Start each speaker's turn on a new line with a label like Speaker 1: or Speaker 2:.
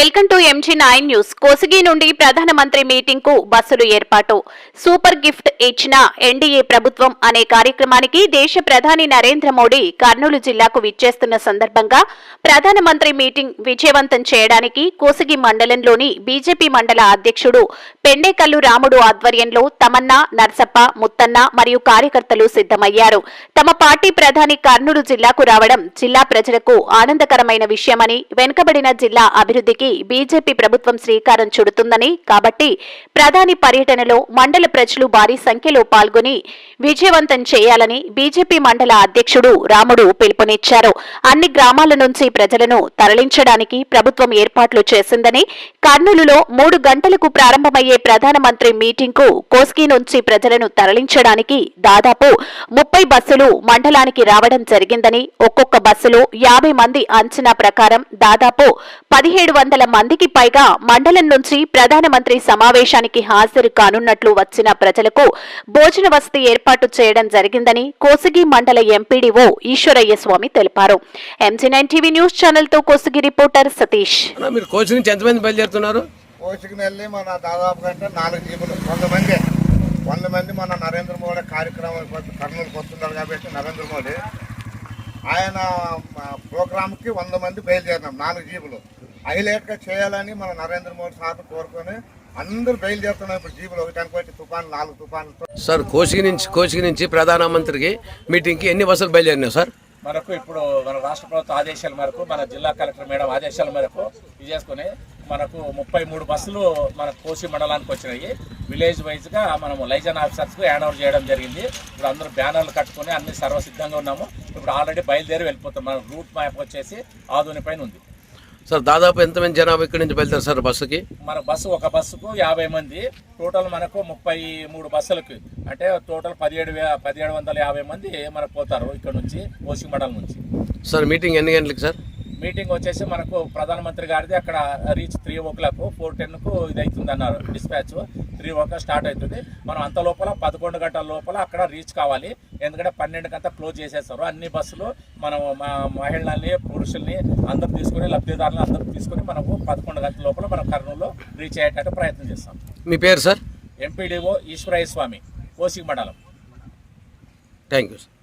Speaker 1: Welcome to MG nine news Kosigi నుండి ప్రధానమంత్రి మీటింగ్కు బస్సులు ఏర్పాటు. సూపర్ గిఫ్ట్ ఇచ్చిన ఎన్డీఏ ప్రభుత్వం అనే కార్యక్రమానికి దేశ ప్రధాని నరేంద్ర మోడీ కర్నూలు జిల్లాకు విచ్చేస్తున్న సందర్భంగా ప్రధానమంత్రి మీటింగ్ విజయవంతం చేయడానికి కోసిగి మండలంలోని బీజేపీ మండల అధ్యక్షుడు పెండేకల్లు రాముడు ఆధ్వర్యంలో తమన్నా నర్సప్ప ముత్తన్న మరియు కార్యకర్తలు సిద్ధమయ్యారు. తమ పార్టీ ప్రధాని కర్నూలు జిల్లాకు రావడం జిల్లా ప్రజలకు ఆనందకరమైన విషయమని వెనుకబడిన జిల్లా అభివృద్ధికి బీజేపీ ప్రభుత్వం శ్రీకారం చుడుతుందని. కాబట్టి ప్రధాని పర్యటనలో మండల ప్రజలు భారీ సంఖ్యలో పాల్గొని విజయవంతం చేయాలని బీజేపీ మండల అధ్యక్షుడు రాముడు పిలుపునిచ్చారు. అన్ని గ్రామాల నుంచి ప్రజలను తరలించడానికి ప్రభుత్వం ఏర్పాట్లు చేసిందని కర్నూలులో మూడు గంటలకు ప్రారంభమయ్యే ప్రధానమంత్రి మీటింగ్కు కోస్గి నుంచి ప్రజలను తరలించడానికి దాదాపు ముప్పై బస్సులు మండలానికి రావడం జరిగిందని ఒక్కొక్క బస్సులో యాభై మంది అంచనా ప్రకారం దాదాపు పదిహేడు వందల మందికి పైగా మండలం నుంచి ప్రధానమంత్రి సమావేశానికి హాజరు కానున్నట్లు వచ్చిన ప్రజలకు భోజన వసతి ఏర్పాటు చేయడం జరిగిందని కోసిగి మండల ఎంపీడీఓ ఈశ్వరయ్య స్వామి తెలిపారు. ఎంజీ నైన్ టీవీ న్యూస్ ఛానల్తో కోసిగి రిపోర్టర్ సతీష్.
Speaker 2: మన దాదాపు జీపులు వంద మంది. వంద మంది మన నరేంద్ర మోడీ కార్యక్రమం కర్నూలుకి వస్తున్నారు కాబట్టి నరేంద్ర మోడీ. ఆయన ఆ, ప్రోగ్రాంకి వంద మంది బయలుదేరినాం నాలుగు జీపులు హైలైట్గా చేయాలని మన నరేంద్ర మోడీ సార్ కోరుకొని అందరూ బయలుదేరుతున్నాం ఇప్పుడు జీపులు ఒకటి అనుకోటి తుఫాన్ నాలుగు తుఫాన్లతో
Speaker 3: సార్ కోచికి నుంచి కోచికి నుంచి ప్రధానమంత్రికి మీటింగ్కి ఎన్ని బస్సులు బయలుదేరినాయి సార్?
Speaker 4: మనకు ఇప్పుడు మన రాష్ట్ర ప్రభుత్వ ఆదేశాల మేరకు మన జిల్లా కలెక్టర్ మేడం ఆదేశాల మేరకు ఇది చేసుకుని మనకు ముప్పై మూడు బస్సులు మన కోసి మండలానికి వచ్చినాయి. విలేజ్ వైజ్గా మనము లైజన్ ఆఫీసర్స్కు హ్యాండ్ ఓవర్ చేయడం జరిగింది. ఇప్పుడు అందరూ బ్యానర్లు కట్టుకొని అన్ని సర్వసిద్ధంగా ఉన్నాము. ఇప్పుడు ఆల్రెడీ బయలుదేరి వెళ్ళిపోతాం. మన రూట్ మ్యాప్ వచ్చేసి ఆధుని పైన ఉంది.
Speaker 3: సార్ దాదాపు ఎంతమంది జనాభా ఇక్కడి నుంచి బయలుదేరు సార్ బస్సుకి?
Speaker 4: మన బస్సు ఒక బస్సుకు యాభై మంది. టోటల్ మనకు ముప్పై మూడు బస్సులకు. అంటే టోటల్ పదిహేడు పదిహేడు వందల యాభై మంది మనకు పోతారు ఇక్కడ నుంచి కోసి మండలం నుంచి.
Speaker 3: సార్ మీటింగ్ ఎన్ని గంటలకి సార్?
Speaker 4: మీటింగ్ వచ్చేసి మనకు ప్రధానమంత్రి గారిది అక్కడ reach three o'clock four టెన్కు ఇది అవుతుంది అన్నారు dispatch three o'clock start అవుతుంది. మనం అంత లోపల పదకొండు గంటల లోపల అక్కడ రీచ్ కావాలి. ఎందుకంటే పన్నెండుకంతా క్లోజ్ చేసేస్తారు. అన్ని బస్సులు మనం మా మహిళల్ని పురుషుల్ని అందరు తీసుకొని లబ్ధిదారులను అందరూ తీసుకొని మనము పదకొండు గంటల లోపల మనం కర్నూలులో రీచ్ అయ్యేటట్టు ప్రయత్నం చేస్తాం.
Speaker 3: మీ పేరు సార్
Speaker 4: ఎంపీడీఓ ఈశ్వరయ్య స్వామి కోసిక్ మండలం.
Speaker 3: Thank you sir